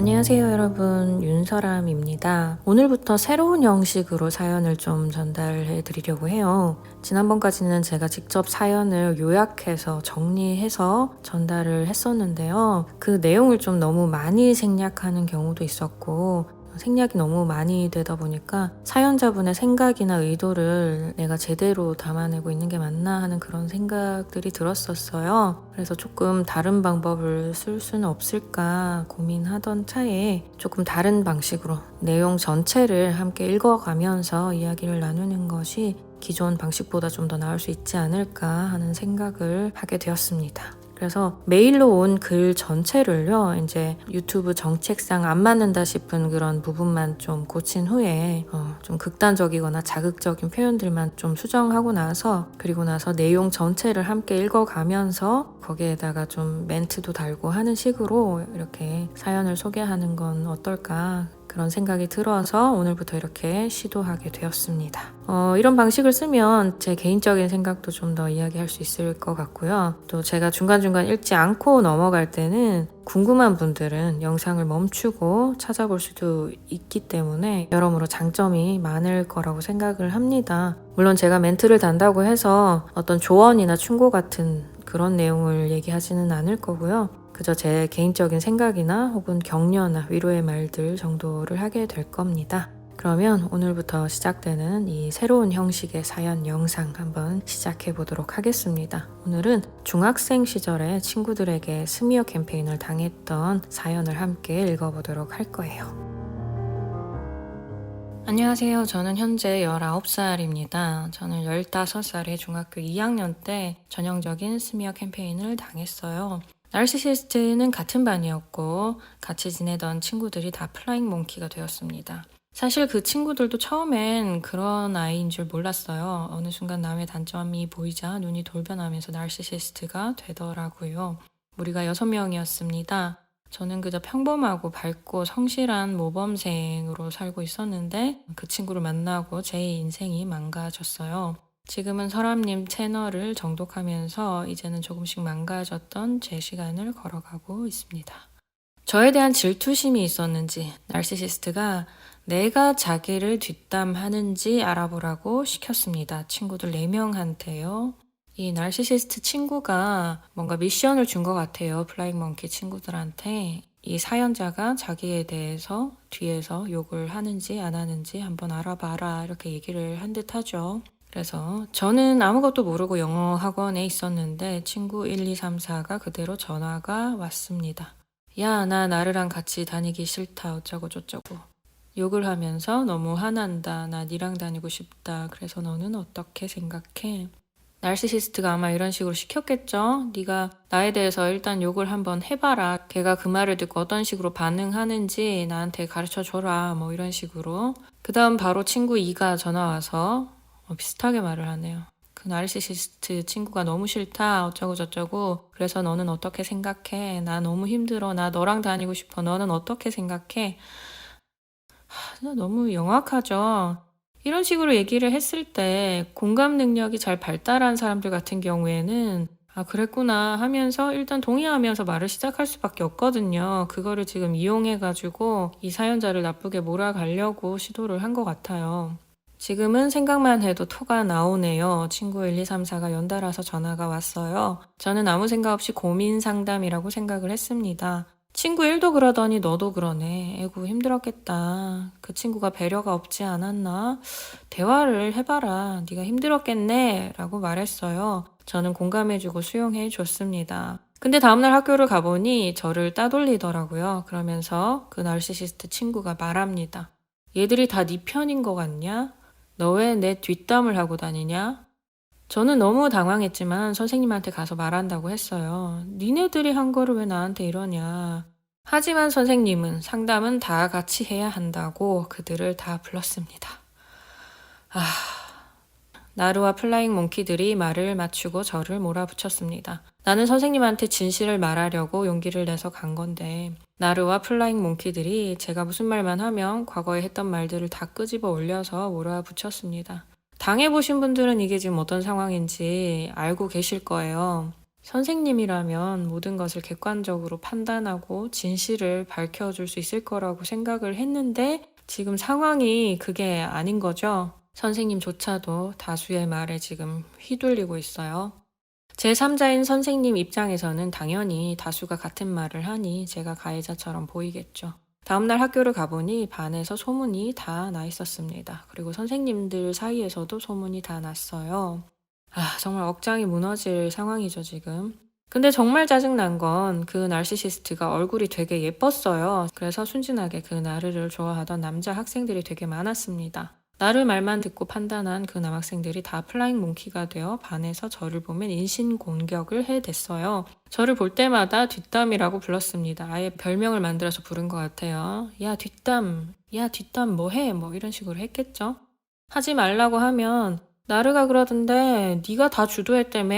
안녕하세요 여러분 윤서람입니다. 오늘부터 새로운 형식으로 사연을 좀 전달해 드리려고 해요. 지난번까지는 제가 직접 사연을 요약해서 정리해서 전달을 했었는데요. 그 내용을 좀 너무 많이 생략하는 경우도 있었고 생략이 너무 많이 되다 보니까 사연자분의 생각이나 의도를 내가 제대로 담아내고 있는 게 맞나 하는 그런 생각들이 들었었어요. 그래서 조금 다른 방법을 쓸 수는 없을까 고민하던 차에 조금 다른 방식으로 내용 전체를 함께 읽어가면서 이야기를 나누는 것이 기존 방식보다 좀 더 나을 수 있지 않을까 하는 생각을 하게 되었습니다. 그래서 메일로 온 글 전체를요, 이제 유튜브 정책상 안 맞는다 싶은 그런 부분만 좀 고친 후에, 어, 좀 극단적이거나 자극적인 표현들만 좀 수정하고 나서, 그리고 나서 내용 전체를 함께 읽어가면서 거기에다가 좀 멘트도 달고 하는 식으로 이렇게 사연을 소개하는 건 어떨까 그런 생각이 들어서 오늘부터 이렇게 시도하게 되었습니다. 어, 이런 방식을 쓰면 제 개인적인 생각도 좀 더 이야기할 수 있을 것 같고요. 또 제가 중간중간 읽지 않고 넘어갈 때는 궁금한 분들은 영상을 멈추고 찾아볼 수도 있기 때문에 여러모로 장점이 많을 거라고 생각을 합니다. 물론 제가 멘트를 단다고 해서 어떤 조언이나 충고 같은 그런 내용을 얘기하지는 않을 거고요. 그저 제 개인적인 생각이나 혹은 격려나 위로의 말들 정도를 하게 될 겁니다. 그러면 오늘부터 시작되는 이 새로운 형식의 사연 영상 한번 시작해 보도록 하겠습니다. 오늘은 중학생 시절에 친구들에게 스미어 캠페인을 당했던 사연을 함께 읽어보도록 할 거예요. 안녕하세요. 저는 현재 19살입니다. 저는 15살에 중학교 2학년 때 전형적인 스미어 캠페인을 당했어요. 나르시시스트는 같은 반이었고 같이 지내던 친구들이 다 플라잉 몽키가 되었습니다. 사실 그 친구들도 처음엔 그런 아이인 줄 몰랐어요. 어느 순간 남의 단점이 보이자 눈이 돌변하면서 나르시시스트가 되더라고요. 우리가 여섯 명이었습니다. 저는 그저 평범하고 밝고 성실한 모범생으로 살고 있었는데 그 친구를 만나고 제 인생이 망가졌어요. 지금은 설암님 채널을 정독하면서 이제는 조금씩 망가졌던 제 시간을 걸어가고 있습니다. 저에 대한 질투심이 있었는지 나르시시스트가 내가 자기를 뒷담하는지 알아보라고 시켰습니다. 친구들 4명한테요. 이 나르시시스트 친구가 뭔가 미션을 준 것 같아요. 플라잉 몽키 친구들한테. 이 사연자가 자기에 대해서 뒤에서 욕을 하는지 안 하는지 한번 알아봐라 이렇게 얘기를 한 듯 하죠. 그래서 저는 아무것도 모르고 영어 학원에 있었는데 친구 1, 2, 3, 4가 그대로 전화가 왔습니다. 야, 나 나르랑 같이 다니기 싫다. 어쩌고 저쩌고. 욕을 하면서 너무 화난다. 나 니랑 다니고 싶다. 그래서 너는 어떻게 생각해? 날시시스트가 아마 이런 식으로 시켰겠죠? 네가 나에 대해서 일단 욕을 한번 해봐라. 걔가 그 말을 듣고 어떤 식으로 반응하는지 나한테 가르쳐 줘라. 뭐 이런 식으로. 그 다음 바로 친구 2가 전화 와서 어, 비슷하게 말을 하네요. 그 나르시시스트 친구가 너무 싫다. 어쩌고 저쩌고. 그래서 너는 어떻게 생각해? 나 너무 힘들어. 나 너랑 다니고 싶어. 너는 어떻게 생각해? 하, 너무 영악하죠. 이런 식으로 얘기를 했을 때 공감 능력이 잘 발달한 사람들 같은 경우에는 아, 그랬구나. 하면서 일단 동의하면서 말을 시작할 수밖에 없거든요. 그거를 지금 이용해 가지고 이 사연자를 나쁘게 몰아가려고 시도를 한 것 같아요. 지금은 생각만 해도 토가 나오네요. 친구 1, 2, 3, 4가 연달아서 전화가 왔어요. 저는 아무 생각 없이 고민 상담이라고 생각을 했습니다. 친구 1도 그러더니 너도 그러네. 에구 힘들었겠다. 그 친구가 배려가 없지 않았나? 대화를 해봐라. 네가 힘들었겠네. 라고 말했어요. 저는 공감해주고 수용해 줬습니다. 근데 다음날 학교를 가보니 저를 따돌리더라고요. 그러면서 그 나르시시스트 친구가 말합니다. 얘들이 다 네 편인 것 같냐? 너 왜 내 뒷담을 하고 다니냐? 저는 너무 당황했지만 선생님한테 가서 말한다고 했어요. 니네들이 한 거를 왜 나한테 이러냐. 하지만 선생님은 상담은 다 같이 해야 한다고 그들을 다 불렀습니다. 아, 나루와 플라잉 몽키들이 말을 맞추고 저를 몰아붙였습니다. 나는 선생님한테 진실을 말하려고 용기를 내서 간 건데 나루와 플라잉 몽키들이 제가 무슨 말만 하면 과거에 했던 말들을 다 끄집어 올려서 몰아붙였습니다. 당해보신 분들은 이게 지금 어떤 상황인지 알고 계실 거예요. 선생님이라면 모든 것을 객관적으로 판단하고 진실을 밝혀줄 수 있을 거라고 생각을 했는데 지금 상황이 그게 아닌 거죠. 선생님조차도 다수의 말에 지금 휘둘리고 있어요. 제3자인 선생님 입장에서는 당연히 다수가 같은 말을 하니 제가 가해자처럼 보이겠죠. 다음날 학교를 가보니 반에서 소문이 다 나 있었습니다. 그리고 선생님들 사이에서도 소문이 다 났어요. 아, 정말 억장이 무너질 상황이죠, 지금. 근데 정말 짜증난 건 그 날시시스트가 얼굴이 되게 예뻤어요. 그래서 순진하게 그 나르를 좋아하던 남자 학생들이 되게 많았습니다. 나를 말만 듣고 판단한 그 남학생들이 다 플라잉 몽키가 되어 반에서 저를 보면 인신 공격을 해댔어요. 저를 볼 때마다 뒷담이라고 불렀습니다. 아예 별명을 만들어서 부른 것 같아요. 야 뒷담, 야 뒷담 뭐해? 뭐 이런 식으로 했겠죠. 하지 말라고 하면 나르가 그러던데 네가 다 주도했다며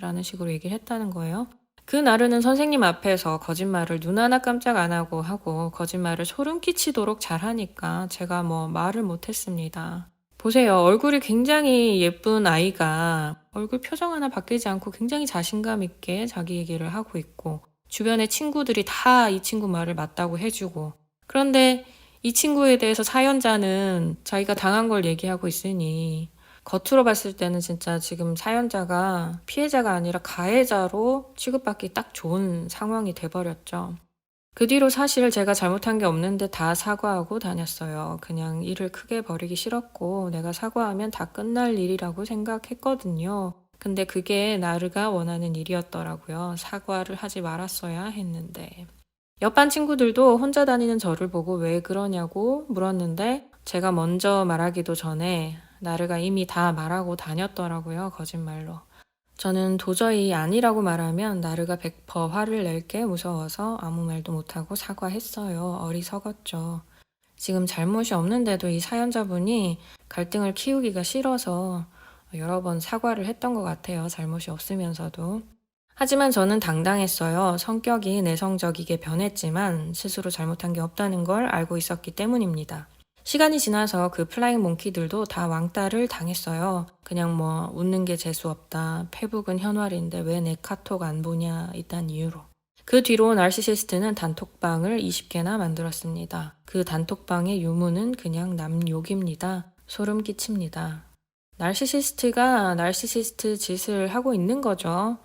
라는 식으로 얘기를 했다는 거예요. 그 나르는 선생님 앞에서 거짓말을 눈 하나 깜짝 안 하고 하고 거짓말을 소름 끼치도록 잘하니까 제가 뭐 말을 못했습니다. 보세요. 얼굴이 굉장히 예쁜 아이가 얼굴 표정 하나 바뀌지 않고 굉장히 자신감 있게 자기 얘기를 하고 있고 주변의 친구들이 다 이 친구 말을 맞다고 해주고 그런데 이 친구에 대해서 사연자는 자기가 당한 걸 얘기하고 있으니 겉으로 봤을 때는 진짜 지금 사연자가 피해자가 아니라 가해자로 취급받기 딱 좋은 상황이 돼버렸죠. 그 뒤로 사실 제가 잘못한 게 없는데 다 사과하고 다녔어요. 그냥 일을 크게 벌이기 싫었고 내가 사과하면 다 끝날 일이라고 생각했거든요. 근데 그게 나르가 원하는 일이었더라고요. 사과를 하지 말았어야 했는데. 옆반 친구들도 혼자 다니는 저를 보고 왜 그러냐고 물었는데 제가 먼저 말하기도 전에 나르가 이미 다 말하고 다녔더라고요. 거짓말로. 저는 도저히 아니라고 말하면 나르가 100% 화를 낼 게 무서워서 아무 말도 못하고 사과했어요. 어리석었죠. 지금 잘못이 없는데도 이 사연자분이 갈등을 키우기가 싫어서 여러 번 사과를 했던 것 같아요. 잘못이 없으면서도. 하지만 저는 당당했어요. 성격이 내성적이게 변했지만 스스로 잘못한 게 없다는 걸 알고 있었기 때문입니다. 시간이 지나서 그 플라잉 몽키들도 다 왕따를 당했어요. 그냥 뭐 웃는 게 재수 없다. 페북은 현활인데 왜 내 카톡 안 보냐 이딴 이유로. 그 뒤로 날시시스트는 단톡방을 20개나 만들었습니다. 그 단톡방의 유무는 그냥 남욕입니다. 소름 끼칩니다. 날시시스트가 날시시스트 짓을 하고 있는 거죠.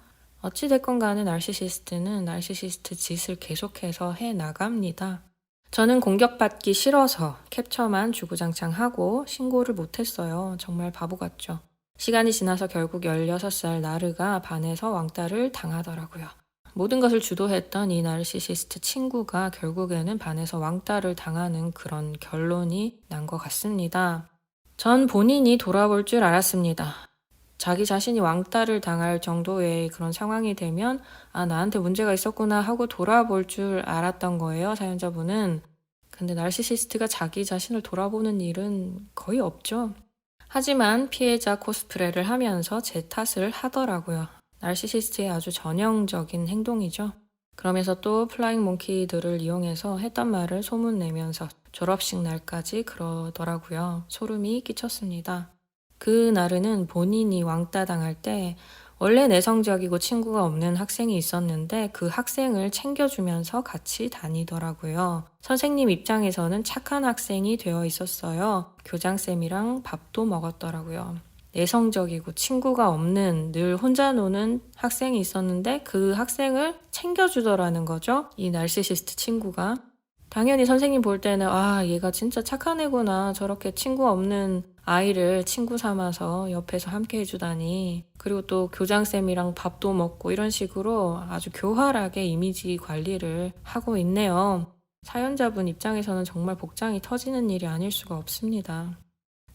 어찌됐건 간에 날시시스트는 날시시스트 짓을 계속해서 해 나갑니다. 저는 공격받기 싫어서 캡처만 주구장창 하고 신고를 못했어요. 정말 바보 같죠. 시간이 지나서 결국 16살 나르가 반에서 왕따를 당하더라고요. 모든 것을 주도했던 이 나르시시스트 친구가 결국에는 반에서 왕따를 당하는 그런 결론이 난 것 같습니다. 전 본인이 돌아볼 줄 알았습니다. 자기 자신이 왕따를 당할 정도의 그런 상황이 되면 아 나한테 문제가 있었구나 하고 돌아볼 줄 알았던 거예요 사연자분은. 근데 날시시스트가 자기 자신을 돌아보는 일은 거의 없죠. 하지만 피해자 코스프레를 하면서 제 탓을 하더라고요. 날시시스트의 아주 전형적인 행동이죠. 그러면서 또 플라잉 몽키들을 이용해서 했던 말을 소문내면서 졸업식 날까지 그러더라고요. 소름이 끼쳤습니다 그 나르는 본인이 왕따 당할 때 원래 내성적이고 친구가 없는 학생이 있었는데 그 학생을 챙겨주면서 같이 다니더라고요. 선생님 입장에서는 착한 학생이 되어 있었어요. 교장쌤이랑 밥도 먹었더라고요. 내성적이고 친구가 없는 늘 혼자 노는 학생이 있었는데 그 학생을 챙겨주더라는 거죠. 이 날시시스트 친구가. 당연히 선생님 볼 때는 아 얘가 진짜 착한 애구나 저렇게 친구 없는 아이를 친구 삼아서 옆에서 함께 해주다니 그리고 또 교장쌤이랑 밥도 먹고 이런 식으로 아주 교활하게 이미지 관리를 하고 있네요. 사연자분 입장에서는 정말 복장이 터지는 일이 아닐 수가 없습니다.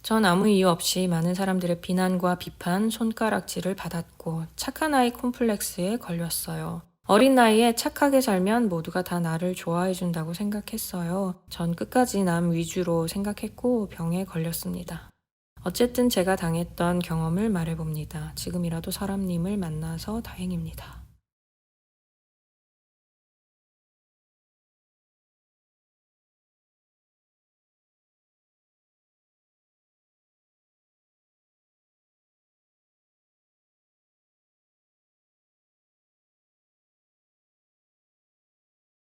전 아무 이유 없이 많은 사람들의 비난과 비판, 손가락질을 받았고 착한 아이 콤플렉스에 걸렸어요. 어린 나이에 착하게 살면 모두가 다 나를 좋아해 준다고 생각했어요. 전 끝까지 남 위주로 생각했고 병에 걸렸습니다. 어쨌든 제가 당했던 경험을 말해봅니다. 지금이라도 사람님을 만나서 다행입니다.